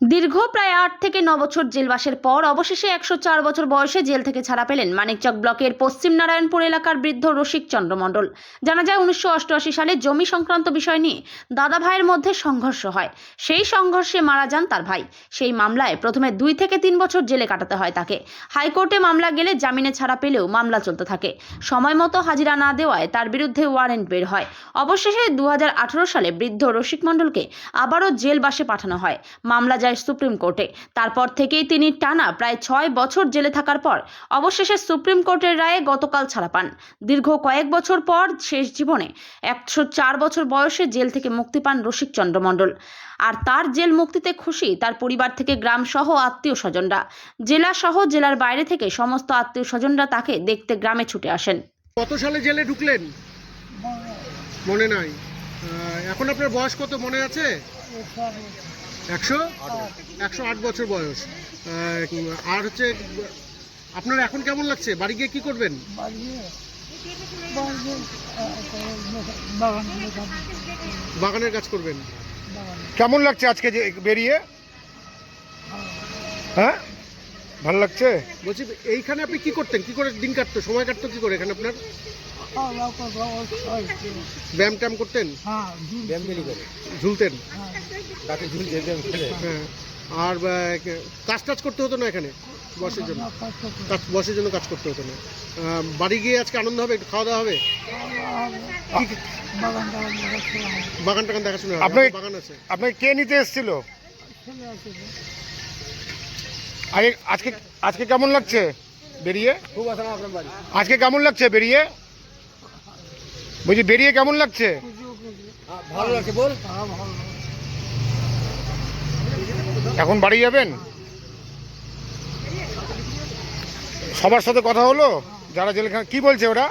দীর্ঘ প্রায় আট থেকে ন বছর জেলবাসের পর অবশেষে একশো চার বছর বয়সে জেল থেকে ছাড়া পেলেন মানিকচক ব্লকের পশ্চিম নারায়ণপুর এলাকার বৃদ্ধ রসিক চন্দ্র মণ্ডল। জানা যায়, উনিশশো অষ্টআশি সালে জমি সংক্রান্ত বিষয় নিয়ে দাদা ভাইয়ের মধ্যে সংঘর্ষ হয়। সেই সংঘর্ষে মারা যান তার ভাই। সেই মামলায় প্রথমে দুই থেকে তিন বছর জেলে কাটাতে হয় তাকে। হাইকোর্টে মামলা গেলে জামিনে ছাড়া পেলেও মামলা চলতে থাকে। সময় মতো হাজিরা না দেওয়ায় তার বিরুদ্ধে ওয়ারেন্ট বের হয়। অবশেষে দু হাজার আঠারো সালে বৃদ্ধ রসিক মণ্ডলকে আবারও জেলবাসে পাঠানো হয়। মামলা যায় সুপ্রিম কোর্টে। তারপর থেকেই তিনি টানা প্রায় ছয় বছর জেলে থাকার পর অবশেষে সুপ্রিম কোর্টের রায়ে গতকাল ছাড়া পান। দীর্ঘ কয়েক বছর পর শেষ জীবনে একশো চার বছর বয়সে জেল থেকে মুক্তি পান রসিক চন্দ্র মণ্ডল। আর তার জেল মুক্তিতে খুশি তার পরিবার থেকে গ্রাম সহ আত্মীয় স্বজনরা। জেলা সহ জেলার বাইরে থেকে সমস্ত আত্মীয় স্বজনরা তাকে দেখতে গ্রামে ছুটে আসেন। কত সালে জেলে ঢুকলেন? মনে নাই। এখন আপনার বয়স কত? মনে আছে? একশো? একশো আট বছর বয়স। আর হচ্ছে আপনার এখন কেমন লাগছে? বাড়ি গিয়ে কি করবেন? বাগানের কাজ করবেন। কেমন লাগছে আজকে যে বেরিয়ে? হ্যাঁ? ভালো লাগছে? বলছি এইখানে আপনি কি করতেন? কি করে দিন কাটতো? সময় কাটতো কি করে এখানে আপনার? ব্যায়াম ট্যাম করতেন? ঝুলতেন? হ্যাঁ। আর কাজ টাজ করতে হতো না এখানে? বসের জন্য? কাজ বসের জন্য কাজ করতে হতো না। বাড়ি গিয়ে আজকে আনন্দ হবে? একটু খাওয়া দাওয়া হবে? বাগান টাগান দেখাশোনা হবে? আপনার বাগান আছে। আপনাকে কে নিতে এসেছিল? আগে আজকে আজকে কেমন লাগছে বেরিয়ে? খুব আজকে কেমন লাগছে বেরিয়ে? বলছি বেরিয়ে কেমন লাগছে? ভালো লাগছে বল। এখন বাড়ি যাবেন? সবার সাথে কথা হলো? যারা জেলখানা কি বলছে ওরা?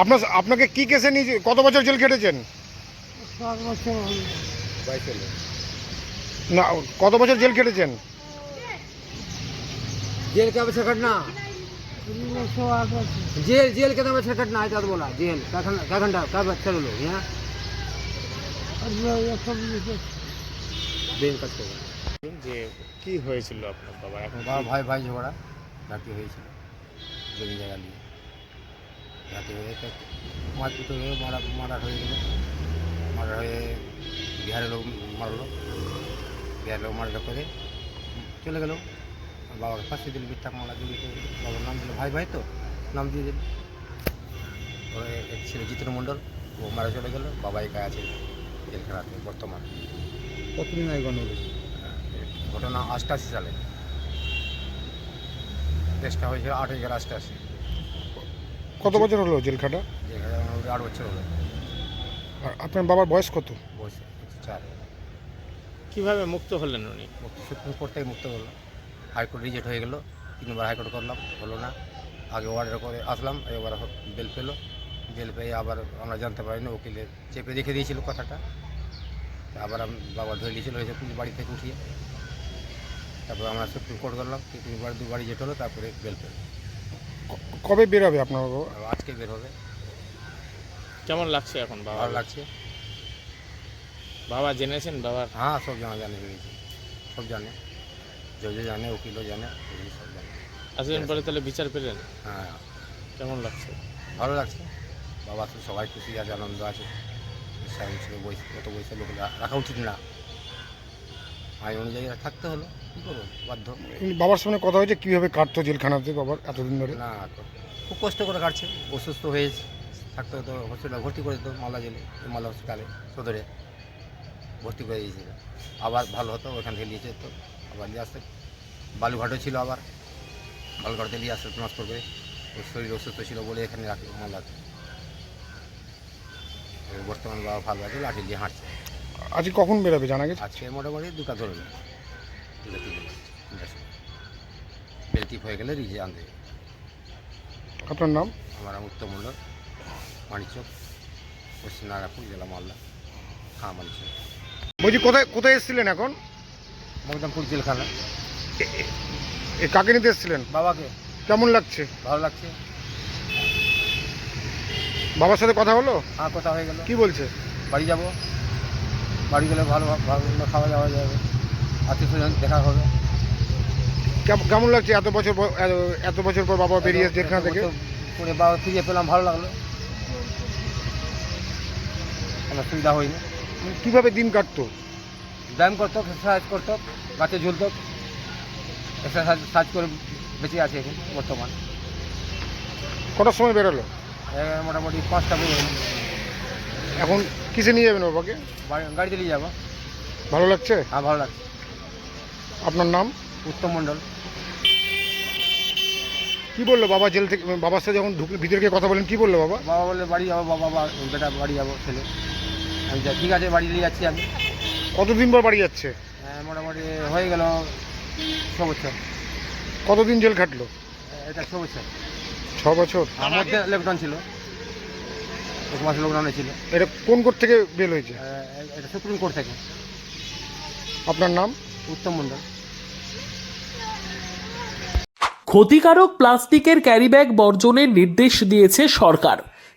আপনার আপনাকে কি কেসে নিয়ে কত বছর জেল খেটেছেন? না কত বছর জেল খেটেছেন? জেল কবে শেখার না? जेल जेल के बच्चा कटना है तो बोला जेल क्या घंटा क्या घंटा क्या बच्चा लोग यहाँ বেল কাজ করবে যে কি হয়েছিল আপনার বাবা এখন বাবা ভাই ভাই ঝগড়া রাতে হয়েছিল জমি জায়গা নিয়ে রাতে হয়ে তো মারপিট হয়ে মারা মারা হয়ে গেল মারা হয়ে বিহারের লোক মারলো বিহারের লোক মারা করে চলে গেল বাবাকে ফাঁসি দিল বিঠাক মারা দিল বাবার নাম দিল ভাই ভাই তো নাম দিয়ে দিল। ওর এক ছিল জিতেন মণ্ডল ও মারা চলে গেল বাবা একা আছে জেলখানাতে বর্তমান। কতদিন আগে গণনা ঘটনা অষ্টাশি সালে। দেশটা হয়েছিল আট হাজার অষ্টাশি। কত বছর হলো জেল খাটা আট বছর হলো। আর আপনার বাবার বয়স কত? বয়স চার। কীভাবে মুক্ত হলেন উনি? মুক্তি সুপ্রিম কোর্ট থেকে মুক্ত হলো হাইকোর্ট রিজেক্ট হয়ে গেলো। তিনবার হাইকোর্ট করলাম হলো না। আগে অর্ডার করে আসলাম এবার বেল পেল। বেল পেয়ে আবার আমরা জানতে পারিনি উকিলে চেপে রেখে দিয়েছিল কথাটা। আবার আমি বাবা ধরে নিয়েছিল হয়েছে পুলিশ বাড়ি থেকে উঠিয়ে। তারপরে আমরা সুপ্রিম কোর্ট করলাম তিনবার দুবার রিজেক্ট হলো তারপরে বেল পেল। কবে বের হবে আপনার বাবা? আজকে বের হবে। কেমন লাগছে এখন বাবা? ভালো লাগছে। বাবা জেনেছেন? বাবার হ্যাঁ সব জানা জানে সব জানে। জজও জানে উকিলও জানে এগুলো সব জানে। এতদিন পরে তাহলে বিচার পেলেন? হ্যাঁ। কেমন লাগছে? ভালো লাগছে। বাবা তো সবাই খুশি আছে আনন্দ আছে। কত বয়সের লোক রাখা উচিত না। আইন অনুযায়ী থাকতে হলো কী করব? বাধ্য। বাবার সঙ্গে কথা হয়েছে কীভাবে কাটতো জেলখানাতে বাবার এতদিন ধরে? না খুব কষ্ট করে কাটছে। অসুস্থ হয়েছে। থাকতে হতো হসপিটালে ভর্তি করে দিত মালদা জেলে মালদা হসপিটালে সদরে। ভর্তি করে দিয়েছিল আবার ভালো হতো ওখান থেকে নিয়ে যেত আবার নিয়ে আসতে। বালুঘাটও ছিল আবার। বালুঘাটতে নিয়ে আসতে ট্রান্সফার করে। ওর শরীর অসুস্থ ছিল বলে এখানে রাখি মালদাতে এবার বর্তমানে বাবা ভালো আছে লাঠি দিয়ে হাঁটছে। আজকে কখন বেরোবে জানা গেছে? আজকে মোটামুটি দুটা ধরে নেয় দুটো তিনটে বেলটিপ হয়ে গেলে রিজে আনতে আপনার নাম? আমার নাম উত্তম মণ্ডল মানিচক পশ্চিম নারায়ণপুর জেলা মালদা হ্যাঁ মানিচক বলছি কোথায় কোথায় এসেছিলেন এখন? মকদমপুর জেলখানা। এ কাকে নিতে এসেছিলেন? বাবাকে। কেমন লাগছে? ভালো লাগছে। বাবার সাথে কথা হলো? হ্যাঁ কথা হয়ে গেল। কি বলছে? বাড়ি যাব। বাড়ি গেলে ভালো ভালো খাওয়া দাওয়া যাবে। আত্মীয় স্বজন দেখা হবে। কেম- কেমন লাগছে? এত বছর এত- বছর পর বাবা বেরিয়ে জেলখানা থেকে? করে বাবা ফিরিয়ে পেলাম ভালো লাগল। কোনো অসুবিধা হয়নি। কীভাবে দিন কাটতো? ব্যায়াম করতো এক্সারসাইজ করতো গাছে ঝুলতো এক্সারসাইজ সাজ করে বেঁচে আছে এখন বর্তমান। কটার সময় বেরোলো? এ মোটামুটি পাঁচটা বেজে গেল। এখন কিসে নিয়ে যাবেন বাবাকে? বাড়ি- গাড়িতে নিয়ে যাব। ভালো লাগছে? হ্যাঁ ভালো লাগছে। আপনার নাম? উত্তম মণ্ডল। কি বলল বাবা জেল থেকে? বাবার সাথে যখন ঢুকলে ভিতরে গিয়ে কথা বলেন কি বলল বাবা? বাবা বলে বাড়ি যাব বাবা বা- বেটা বাড়ি যাব ছেলে। আমি যা ঠিক আছে বাড়ি নিয়ে যাচ্ছি আমি। কতদিন পর বাড়ি যাচ্ছে? হ্যাঁ, মোটামুটি হয়ে গেল ছ বছর। কতদিন জেল খাটলো? এটা ছ বছর। ছ বছর? আমার মধ্যে লকডাউন ছিল। এক মাস লকডাউনে ছিল। এটা কোন কোর্ট থেকে বেল হয়েছে? আহ, এটা সুপ্রিম কোর্ট থেকে। আপনার নাম? উত্তম মণ্ডল। ক্ষতিকারক প্লাস্টিকের ক্যারিব্যাগ বর্জনের নির্দেশ দিয়েছে সরকার।